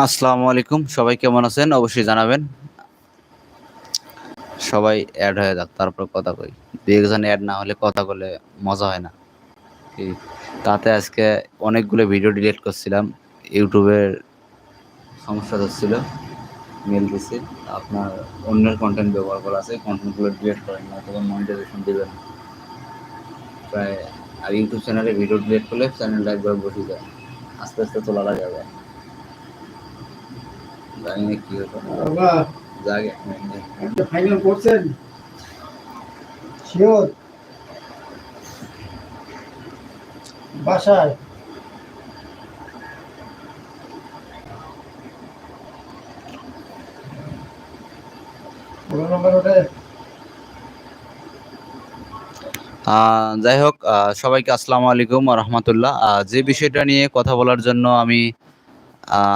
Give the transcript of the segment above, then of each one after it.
আসসালামু আলাইকুম। সবাই কেমন আছেন? অবশ্যই জানাবেন। সবাই অ্যাড হয়ে যাক, তারপর কথা কই। দুই একজন অ্যাড না হলে কথা বলে মজা হয় না। তাতে আজকে অনেকগুলো ভিডিও ডিলিট করছিলাম। ইউটিউবের সমস্যা হচ্ছিল মেল দিছি। আপনার অন্যের কন্টেন্ট ব্যবহার করা আছে কন্টেন্টগুলো ডিলিট করেন না তখন মনিটাইজেশন দিবেন। প্রায়, আর ইউটিউব চ্যানেলে ভিডিও ডিলিট করলে চ্যানেলটা একবার বসে যায়। আস্তে আস্তে লাগে আবার। জানি না কি জাগে ফাইনাল করছেন শিওর বাসায়? যাই হোক সবাইকে আসসালামু আলাইকুম রহমতুল্লাহ। যে বিষয়টা নিয়ে কথা বলার জন্য আমি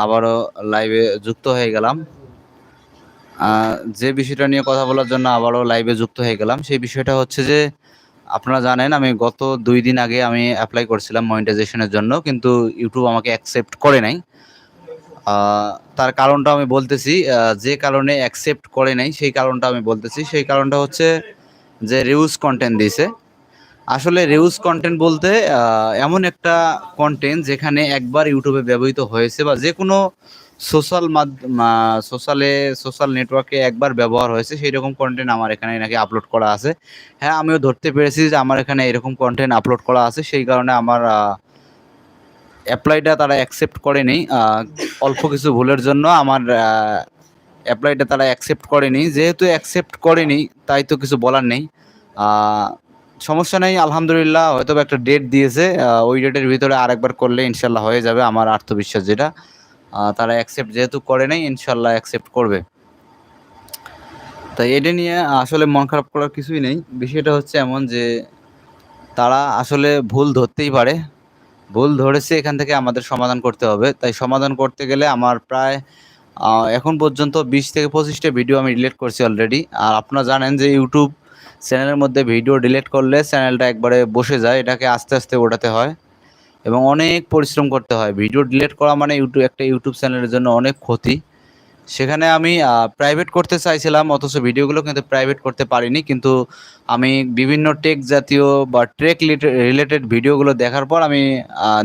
আবারও লাইভে যুক্ত হয়ে গেলাম। যে বিষয়টা নিয়ে কথা বলার জন্য আবারও লাইভে যুক্ত হয়ে গেলাম, সেই বিষয়টা হচ্ছে যে, আপনারা জানেন আমি গত দুই দিন আগে আমি অ্যাপ্লাই করছিলাম মনিটাইজেশনের জন্য, কিন্তু ইউটিউব আমাকে অ্যাকসেপ্ট করে নাই। তার কারণটা আমি বলতেছি যে কারণে অ্যাকসেপ্ট করে নাই, সেই কারণটা আমি বলতেছি। সেই কারণটা হচ্ছে যে রিউজ কন্টেন্ট দিয়েছে। আসলে রিউজ কন্টেন্ট বলতে এমন একটা কন্টেন্ট যেখানে একবার ইউটিউবে ব্যবহৃত হয়েছে বা যে কোনো সোশ্যাল মাধ্যম সোশ্যালে সোশ্যাল নেটওয়ার্কে একবার ব্যবহার হয়েছে, সেই রকম কন্টেন্ট আমার এখানে নাকি আপলোড করা আছে। হ্যাঁ আমিও ধরতে পেরেছি যে আমার এখানে এরকম কন্টেন্ট আপলোড করা আছে, সেই কারণে আমার অ্যাপ্লাইটা তারা অ্যাকসেপ্ট করেনি। অল্প কিছু ভুলের জন্য আমার অ্যাপ্লাইটা তারা অ্যাকসেপ্ট করেনি। যেহেতু অ্যাকসেপ্ট করেনি, তাই তো কিছু বলার নেই। সমস্যা নেই, আলহামদুলিল্লাহ। হয়তো একটা ডেট দিয়েছে ওই ডেটের ভিতরে আরেকবার করলে ইনশাল্লাহ হয়ে যাবে আমার আত্মবিশ্বাস যেটা। তারা অ্যাকসেপ্ট যেহেতু করে নাই, ইনশাল্লাহ অ্যাকসেপ্ট করবে। তাই এটা নিয়ে আসলে মন খারাপ করার কিছুই নেই। বিষয়টা হচ্ছে এমন যে, তারা আসলে ভুল ধরতেই পারে। ভুল ধরেছে, এখান থেকে আমাদের সমাধান করতে হবে। তাই সমাধান করতে গেলে আমার প্রায় এখন পর্যন্ত বিশ থেকে পঁচিশটা ভিডিও আমি রিলেট করছি অলরেডি আর আপনারা জানেন যে ইউটিউব চ্যানেলের মধ্যে ভিডিও ডিলেট করলে চ্যানেলটা একবারে বসে যায়, এটাকে আস্তে আস্তে ওঠাতে হয় এবং অনেক পরিশ্রম করতে হয়। ভিডিও ডিলেট করা মানে ইউটিউব, একটা ইউটিউব চ্যানেলের জন্য অনেক ক্ষতি। সেখানে আমি প্রাইভেট করতে চাইছিলাম, অথচ ভিডিওগুলো কিন্তু প্রাইভেট করতে পারিনি, কিন্তু আমি বিভিন্ন টেক জাতীয় বা ট্রেক রিলেটেড ভিডিওগুলো দেখার পর আমি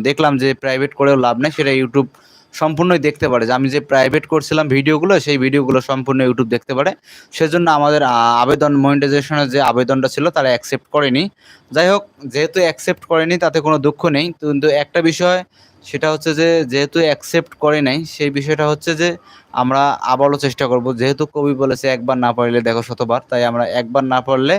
দেখলাম যে প্রাইভেট করেও লাভ নেই, সেটা ইউটিউব সম্পূর্ণই দেখতে পারে। যে আমি যে প্রাইভেট করছিলাম ভিডিওগুলো সেই ভিডিওগুলো সম্পূর্ণ ইউটিউব দেখতে পারে। সেজন্য আমাদের আবেদন মনিটাইজেশনের যে আবেদনটা ছিল, তারা অ্যাকসেপ্ট করেনি। যাই হোক, যেহেতু অ্যাকসেপ্ট করেনি, তাতে কোনো দুঃখ নেই। কিন্তু একটা বিষয়, সেটা হচ্ছে যে, যেহেতু অ্যাকসেপ্ট করে নাই, সেই বিষয়টা হচ্ছে যে, আমরা আবারও চেষ্টা করব। যেহেতু কবি বলেছে, একবার না পড়লে দেখো শতবার। তাই আমরা একবার না পড়লে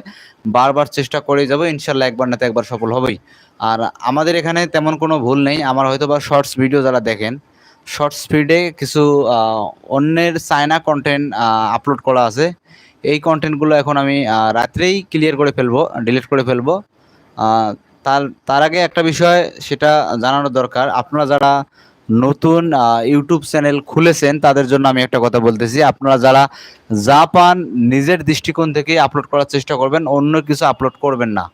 বারবার চেষ্টা করে যাব। ইনশাল্লাহ একবার না তো একবার সফল হবেই। আর আমাদের এখানে তেমন কোনো ভুল নেই। আমার হয়তো বা শর্টস ভিডিও যারা দেখেন শর্টস স্পিডে কিছু অন্যের চায়না কন্টেন্ট আপলোড করা আছে। এই কন্টেন্টগুলো এখন আমি রাত্রেই ক্লিয়ার করে ফেলব ডিলিট করে ফেলব। তার তার আগে একটা বিষয়, সেটা জানানো দরকার। আপনারা যারা নতুন ইউটিউব চ্যানেল খুলেছেন, তাদের জন্য আমি একটা কথা বলতেছি। আপনারা যারা যা পান নিজের দৃষ্টিকোণ থেকে আপলোড করার চেষ্টা করবেন, অন্য কিছু আপলোড করবেন না।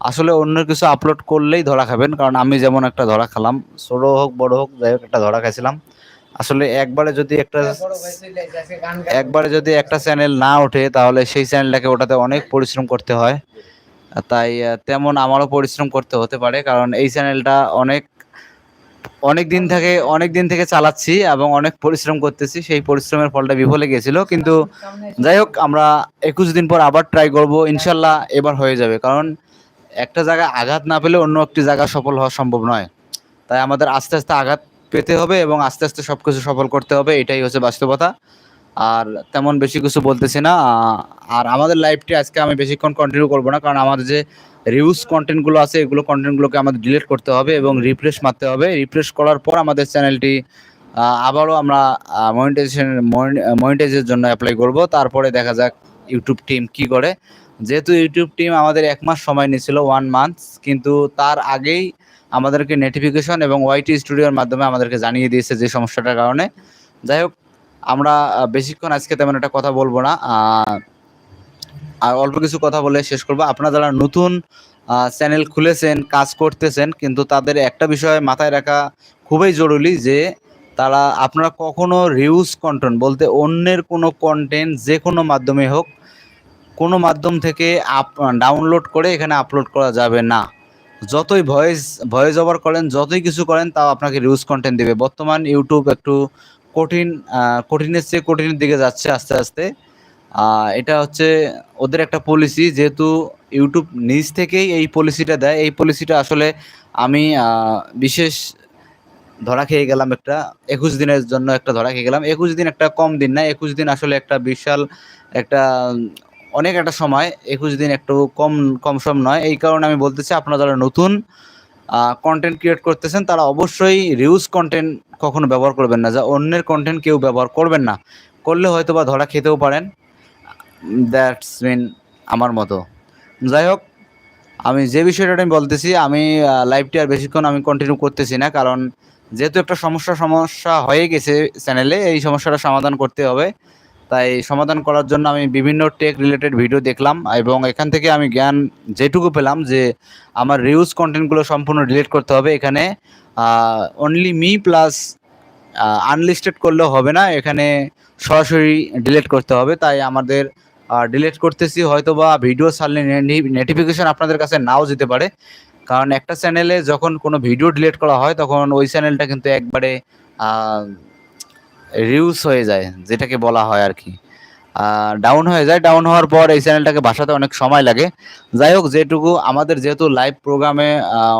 আসলে অন্য কিছু আপলোড করলেই ধরা খাবেন কারণ আমি যেমন একটা ধরা খেলাম ছোট হোক বড় হোক যাই হোক একটা ধরা খাইছিলাম। আসলে একবারে যদি একটা একবারে যদি একটা চ্যানেল না ওঠে তাহলে সেই চ্যানেলটাকে ওটাতে অনেক পরিশ্রম করতে হয়। তাই তেমন আমারও পরিশ্রম করতে হতে পারে কারণ এই চ্যানেলটা অনেক অনেক দিন থেকে অনেক দিন থেকে চালাচ্ছি এবং অনেক পরিশ্রম করতেছি সেই পরিশ্রমের ফলটা বিফলে গেছিল কিন্তু যাই হোক আমরা একুশ দিন পর আবার ট্রাই করব ইনশাল্লাহ এবার হয়ে যাবে। কারণ একটা জায়গায় আঘাত না পেলে অন্য একটি জায়গা সফল হওয়া সম্ভব নয়। তাই আমাদের আস্তে আস্তে আঘাত পেতে হবে এবং আস্তে আস্তে সব কিছু সফল করতে হবে, এটাই হচ্ছে বাস্তবতা। আর তেমন বেশি কিছু বলতেছি না, আর আমাদের লাইভটি আজকে আমি বেশিক্ষণ কন্টিনিউ করব না, কারণ আমাদের যে রিউজ কন্টেন্টগুলো আছে, এগুলো কন্টেন্টগুলোকে আমাদের ডিলিট করতে হবে এবং রিফ্রেশ মারতে হবে। রিফ্রেশ করার পর আমাদের চ্যানেলটি আবারও আমরা মনিটাইজেশন মনিটাইজের জন্য অ্যাপ্লাই করব। তারপরে দেখা যাক ইউটিউব টিম কি করে। যেহেতু ইউটিউব টিম আমাদের এক মাস সময় নিয়েছিল ওয়ান মান্থ কিন্তু তার আগেই আমাদেরকে নোটিফিকেশন এবং ওয়াইটি স্টুডিওর মাধ্যমে আমাদেরকে জানিয়ে দিয়েছে যে সমস্যাটার কারণে। যাই হোক, আমরা বেশিক্ষণ আজকে তেমন একটা কথা বলব না। আর অল্প কিছু কথা বলে শেষ করব। আপনারা যারা নতুন চ্যানেল খুলেছেন, কাজ করতেছেন, কিন্তু তাদের একটা বিষয় মাথায় রাখা খুবই জরুরি যে তারা, আপনারা কখনো রিউজ কন্টেন্ট বলতে অন্যের কোনো কন্টেন্ট যে কোনো মাধ্যমে হোক কোনো মাধ্যম থেকে আপ ডাউনলোড করে এখানে আপলোড করা যাবে না। যতই ভয়েস ভয়েস ওভার করেন, যতই কিছু করেন, তাও আপনাকে রিউজ কন্টেন্ট দেবে। বর্তমান ইউটিউব একটু কঠিন কঠিনের চেয়ে কঠিনের দিকে যাচ্ছে আস্তে আস্তে। এটা হচ্ছে ওদের একটা পলিসি যেহেতু ইউটিউব নিজ থেকেই এই পলিসিটা দেয়। এই পলিসিটা আসলে আমি বিশেষ ধরা খেয়ে গেলাম একটা, একুশ দিনের জন্য একটা ধরা খেয়ে গেলাম। একুশ দিন একটা কম দিন না, একুশ দিন আসলে একটা বিশাল একটা অনেক একটা সময়, একুশ দিন একটু কম কম সম নয়। এই কারণে আমি বলতেছি আপনারা যারা নতুন কন্টেন্ট ক্রিয়েট করতেছেন, তারা অবশ্যই রিউজ কন্টেন্ট কখনো ব্যবহার করবেন না, যা অন্যের কন্টেন্ট কেউ ব্যবহার করবেন না। করলে হয়তো বা ধরা খেতেও পারেন। দ্যাটস মিন আমার মতো। যাই হোক, আমি যে বিষয়টা আমি বলতেছি, আমি লাইভটি আর বেশিক্ষণ আমি কন্টিনিউ করতেছি না, কারণ যেহেতু একটা সমস্যা সমস্যা হয়ে গেছে চ্যানেলে এই সমস্যাটা সমাধান করতে হবে। তাই সমাধান করার জন্য আমি বিভিন্ন টেক রিলেটেড ভিডিও দেখলাম এবং এখান থেকে আমি জ্ঞান যেটুকু পেলাম যে আমার রিউজ কন্টেন্টগুলো সম্পূর্ণ ডিলিট করতে হবে। এখানে অনলি মি প্লাস আনলিস্টেড করলেও হবে না। এখানে সরাসরি ডিলিট করতে হবে। তাই আমাদের ডিলিট করতেছি। হয়তো বা ভিডিও ছাড়লে নোটিফিকেশন আপনাদের কাছে নাও যেতে পারে। কারণ একটা চ্যানেলে যখন কোনো ভিডিও ডিলিট করা হয়, তখন ওই চ্যানেলটা কিন্তু একবারে রিউজ হয়ে যায়, যেটাকে বলা হয় আর কি। ডাউন হয়ে যায়। ডাউন হওয়ার পর এই চ্যানেলটাকে ভাষাতে অনেক সময় লাগে। যাই হোক, যেটুকু আমাদের যেহেতু লাইভ প্রোগ্রামে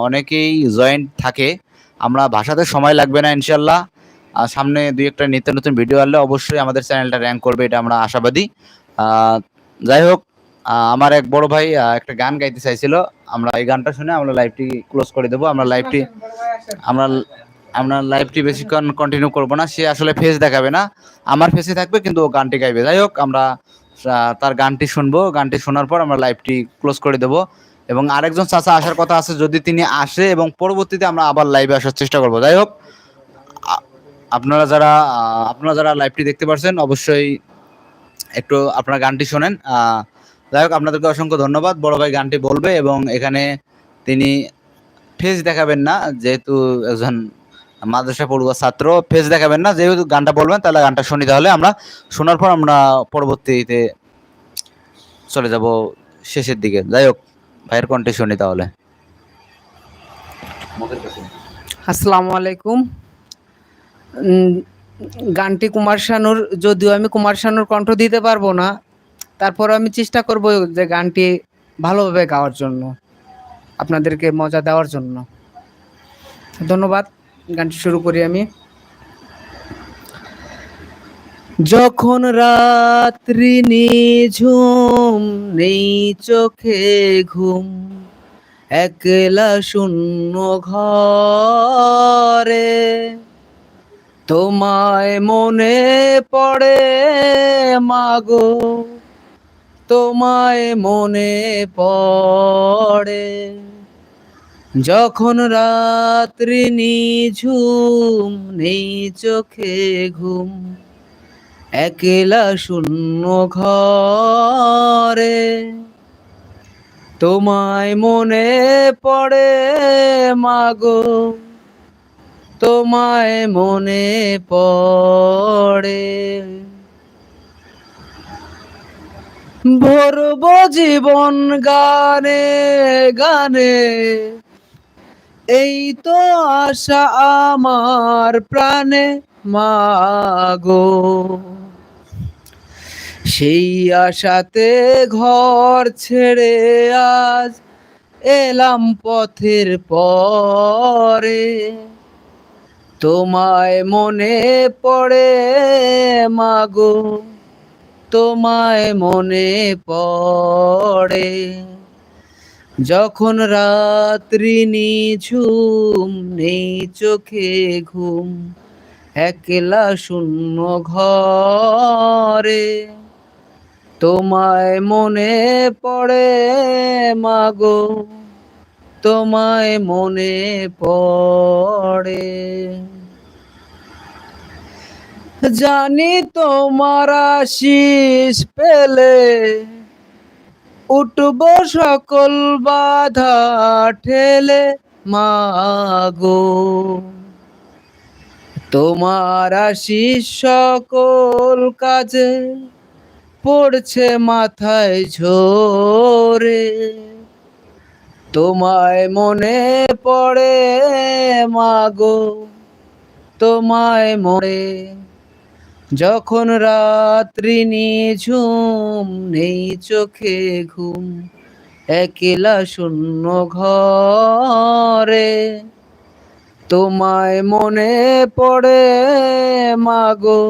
অনেকেই জয়েন্ট থাকে, আমরা ভাষাতে সময় লাগবে না ইনশাল্লাহ সামনে দুই একটা নিত্য নতুন ভিডিও আনলে অবশ্যই আমাদের চ্যানেলটা র্যাঙ্ক করবে, এটা আমরা আশাবাদী। যাই হোক আমার এক বড় ভাই একটা গান গাইতে চাইছিল। আমরা এই গানটা শুনে আমরা লাইভটি ক্লোজ করে দেবো। আমরা লাইভটি আমরা আমরা লাইভটি বেশিক্ষণ কন্টিনিউ করব না। সে আসলে ফেস দেখাবে না। আমার ফেসে থাকবে, কিন্তু ও গানটি গাইবে। যাই হোক, আমরা তার গানটি শুনব। গানটি শোনার পর আমরা লাইভটি ক্লোজ করে দেব। এবং আরেকজন চাচা আসার কথা আছে, যদি তিনি আসে এবং পরবর্তীতে আমরা আবার লাইভে আসার চেষ্টা করব। যাই হোক আপনারা যারা আপনারা যারা লাইভটি দেখতে পারছেন, অবশ্যই একটু আপনারা গানটি শোনেন। যাই হোক, আপনাদেরকে অসংখ্য ধন্যবাদ। বড় ভাই গানটি বলবে এবং এখানে তিনি ফেস দেখাবেন না, যেহেতু একজন মাদ্রাসা পড়ুয়া ছাত্র ফেস দেখাবেন না, যেহেতু গানটা বলবেন, তাহলে গানটা শুনি। তাহলে আমরা শোনার পর আমরা পরবর্তীতে চলে যাব শেষের দিকে। যাই হোক, ভাইয়ের কণ্ঠে শুনি তাহলে। আসসালামু আলাইকুম। গানটি কুমার শানুর, যদিও আমি কুমার শানুর কণ্ঠ দিতে পারব না তারপর আমি চেষ্টা করব যে গানটি ভালোভাবে গাওয়ার জন্য, আপনাদেরকে মজা দেওয়ার জন্য। ধন্যবাদ। গানটি শুরু করি আমি। যখন রাত্রি নিঝুম নেই চোখে ঘুম, একলা শূন্য ঘরে, তোমায় মনে পড়ে মাগো, তোমায় মনে পড়ে। যখন রাত্রি নিঝুম, নেই চোখে ঘুম, একলা শূন্য ঘরে। তোমায় মনে পড়ে, মাগো, তোমায় মনে পড়ে। ভরব জীবন গানে গানে এই তো আশা আমার প্রাণে, মাগো। সেই আশাতে ঘর ছেড়ে আজ এলাম পথের পরে। তোমায় মনে পড়ে, মাগো, তোমায় মনে পড়ে। যখন রাত্রি নিঝুম, নেই চোখে ঘুম, একলা শূন্য ঘরে। তোমায় মনে পড়ে মাগো, তোমায় মনে পড়ে। জানি তোমার আশিস পেলে উঠব সকল বাধা ঠেলে মাগো। তোমার আশিস সকল কাজে পড়ছে মাথায় ঝরে। তোমায় মনে পড়ে মাগো, তোমায় মরে যখন রাত্রি নিঝুম নেই চোখে ঘুম, একলা শূন্য ঘরে। তোমায় মনে পড়ে, মাগো,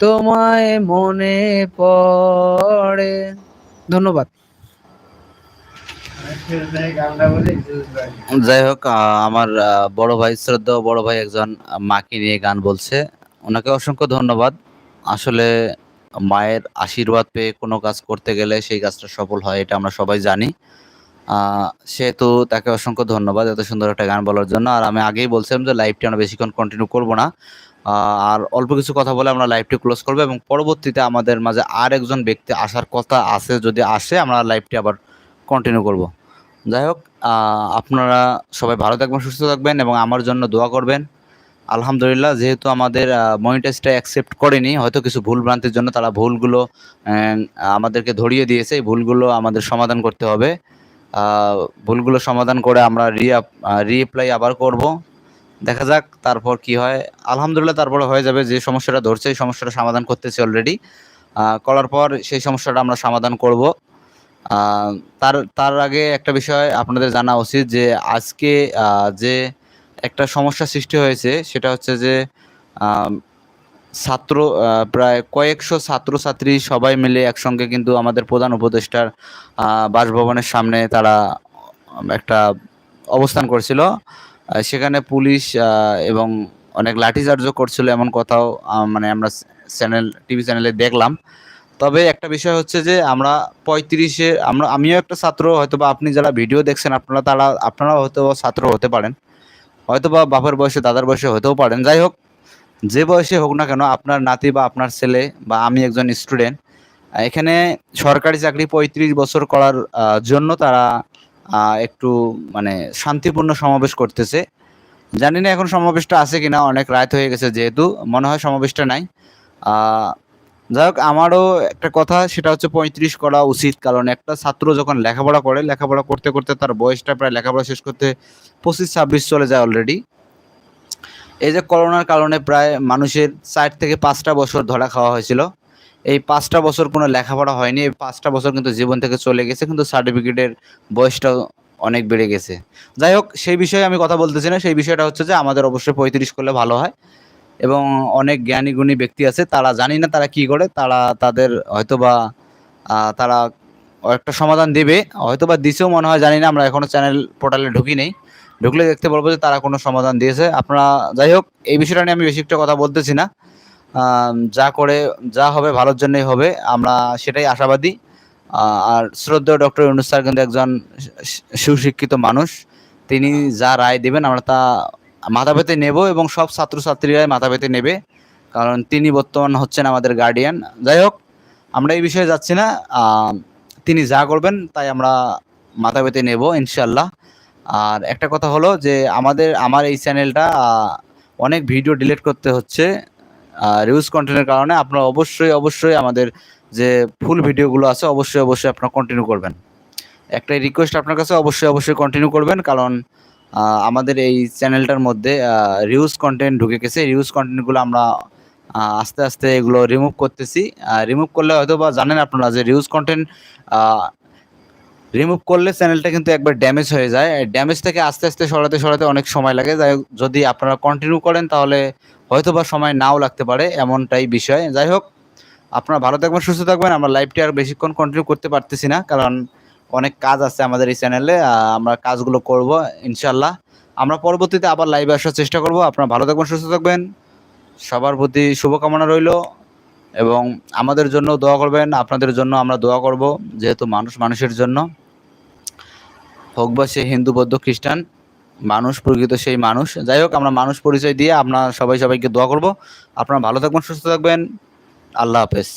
তোমায় মনে পড়ে। ধন্যবাদ। যাই হোক আমার বড় ভাই শ্রদ্ধা বড় ভাই একজন মাকে নিয়ে গান বলছে। ওনাকে অসংখ্য ধন্যবাদ। আসলে মায়ের আশীর্বাদ পেয়ে কোনো কাজ করতে গেলে সেই কাজটা সফল হয়, এটা আমরা সবাই জানি। সেহেতু তাকে অসংখ্য ধন্যবাদ এত সুন্দর একটা গান বলার জন্য। আর আমি আগেই বলছিলাম যে লাইভটি আমরা বেশিক্ষণ কন্টিনিউ করব না। আর অল্প কিছু কথা বলে আমরা লাইভটি ক্লোজ করব এবং পরবর্তীতে আমাদের মাঝে আর একজন ব্যক্তি আসার কথা আছে, যদি আসে, আমরা লাইভটি আবার কন্টিনিউ করব। যাই হোক আপনারা সবাই ভালো থাকবেন, সুস্থ থাকবেন এবং আমার জন্য দোয়া করবেন। আলহামদুলিল্লাহ, যেহেতু আমাদের মনিটাইজটা অ্যাকসেপ্ট করেনি, হয়তো কিছু ভুল ভ্রান্তির জন্য তারা ভুলগুলো আমাদেরকে ধরিয়ে দিয়েছে, এই ভুলগুলো আমাদের সমাধান করতে হবে। ভুলগুলো সমাধান করে আমরা রিআপ রিঅ্যাপ্লাই আবার করব। দেখা যাক তারপর কি হয়। আলহামদুলিল্লাহ, তারপরে হয়ে যাবে যে সমস্যাটা ধরছে, এই সমস্যাটা সমাধান করতেছি অলরেডি করার পর সেই সমস্যাটা আমরা সমাধান করব। তার তার আগে একটা বিষয় আপনাদের জানা উচিত যে আজকে যে একটা সমস্যা সৃষ্টি হয়েছে, সেটা হচ্ছে যে ছাত্র প্রায় কয়েকশো ছাত্রছাত্রী সবাই মিলে একসঙ্গে কিন্তু আমাদের প্রধান উপদেষ্টার বাসভবনের সামনে তারা একটা অবস্থান করছিল। সেখানে পুলিশ এবং অনেক লাঠিচার্জও করছিল এমন কথাও মানে আমরা চ্যানেল, টিভি চ্যানেলে দেখলাম। তবে একটা বিষয় হচ্ছে যে, আমরা পঁয়ত্রিশে, আমরা, আমিও একটা ছাত্র হয়তো বা আপনি যারা ভিডিও দেখছেন, আপনারা তারা, আপনারাও হয়তো ছাত্র হতে পারেন। হয়তো বা বাপের বয়সে, দাদার বয়সে হতেও পারেন। যাই হোক, যে বয়সে হোক না কেন, আপনার নাতি বা আপনার ছেলে বা আমি একজন স্টুডেন্ট এখানে সরকারি চাকরি পঁয়ত্রিশ বছর করার জন্য তারা একটু মানে শান্তিপূর্ণ সমাবেশ করতেছে। জানি না এখন সমাবেশটা আছে কিনা, অনেক রাত হয়ে গেছে যেহেতু, মনে হয় সমাবেশটা নাই। যাই হোক আমারও একটা কথা, সেটা হচ্ছে পঁয়ত্রিশ করা উচিত। কারণ একটা ছাত্র যখন লেখাপড়া করে, লেখাপড়া করতে করতে তার বয়সটা প্রায় লেখাপড়া শেষ করতে পঁচিশ, ছাব্বিশ চলে যায় অলরেডি এই যে করোনার কারণে প্রায় মানুষের চার থেকে পাঁচটা বছর ধরা খাওয়া হয়েছিল। এই পাঁচটা বছর কোনো লেখাপড়া হয়নি, এই পাঁচটা বছর কিন্তু জীবন থেকে চলে গেছে, কিন্তু সার্টিফিকেটের বয়সটাও অনেক বেড়ে গেছে। যাই হোক সেই বিষয়ে আমি কথা বলতেছি না, সেই বিষয়টা হচ্ছে যে আমাদের অবশ্যই পঁয়ত্রিশ করলে ভালো হয়। এবং অনেক জ্ঞানী গুণী ব্যক্তি আছে, তারা জানি না তারা কি করে, তারা তাদের হয়তোবা তারা একটা সমাধান দেবে। হয়তোবা দিছেও মনে হয়, জানি না, আমরা এখনও চ্যানেল পোর্টালে ঢুকি নেই। ঢুকলে দেখতে বলব যে তারা কোনো সমাধান দিয়েছে। আপনারা, যাই হোক, এই বিষয়টা নিয়ে আমি বেশি একটা কথা বলতেছি না। যা করে, যা হবে ভালোর জন্যই হবে, আমরা সেটাই আশাবাদী। আর শ্রদ্ধেয় ডক্টর ইউনুস স্যার কিন্তু একজন সুশিক্ষিত মানুষ। তিনি যা রায় দেবেন, আমরা তা মাথা পেতে নেব এবং সব ছাত্রছাত্রীরাই মাথা পেতে নেবে, কারণ তিনি বর্তমান হচ্ছেন আমাদের গার্ডিয়ান যাই হোক, আমরা এই বিষয়ে যাচ্ছি না। তিনি যা করবেন তাই আমরা মাথা পেতে নেব ইনশাল্লাহ আর একটা কথা হলো যে আমাদের, আমার এই চ্যানেলটা অনেক ভিডিও ডিলিট করতে হচ্ছে রিউজ কন্টেন্টের কারণে। আপনারা অবশ্যই অবশ্যই আমাদের যে ফুল ভিডিওগুলো আছে, অবশ্যই অবশ্যই আপনারা কন্টিনিউ করবেন। একটাই রিকোয়েস্ট আপনার কাছে, অবশ্যই অবশ্যই কন্টিনিউ করবেন, কারণ আমাদের এই চ্যানেলটার মধ্যে রিউজ কন্টেন্ট ঢুকে গেছে। রিউজ কন্টেন্টগুলো আমরা আস্তে আস্তে এগুলো রিমুভ করতেছি। রিমুভ করলে হয়তো বা জানেন আপনারা যে রিউজ কন্টেন্ট রিমুভ করলে চ্যানেলটা কিন্তু একবার ড্যামেজ হয়ে যায়। ড্যামেজ থেকে আস্তে আস্তে সরাতে সরাতে অনেক সময় লাগে। যাই যদি আপনারা কন্টিনিউ করেন তাহলে হয়তো বা সময় নাও লাগতে পারে এমনটাই বিষয়। যাই হোক, আপনারা ভালো থাকবেন, সুস্থ থাকবেন। আমরা লাইভটি আর বেশিক্ষণ কন্টিনিউ করতে পারতেছি না, কারণ অনেক কাজ আছে আমাদের এই চ্যানেলে আমরা কাজগুলো করব ইনশাল্লাহ আমরা পরবর্তীতে আবার লাইভে আসার চেষ্টা করব। আপনারা ভালো থাকবেন, সুস্থ থাকবেন। সবার প্রতি শুভকামনা রইল এবং আমাদের জন্য দোয়া করবেন, আপনাদের জন্য আমরা দোয়া করব, যেহেতু মানুষ মানুষের জন্য। হোক বা সে হিন্দু, বৌদ্ধ, খ্রিস্টান, মানুষ প্রকৃত সেই মানুষ। যাই হোক, আমরা মানুষ পরিচয় দিয়ে আপনার সবাই সবাইকে দোয়া করব। আপনারা ভালো থাকবেন, সুস্থ থাকবেন। আল্লাহ হাফেজ।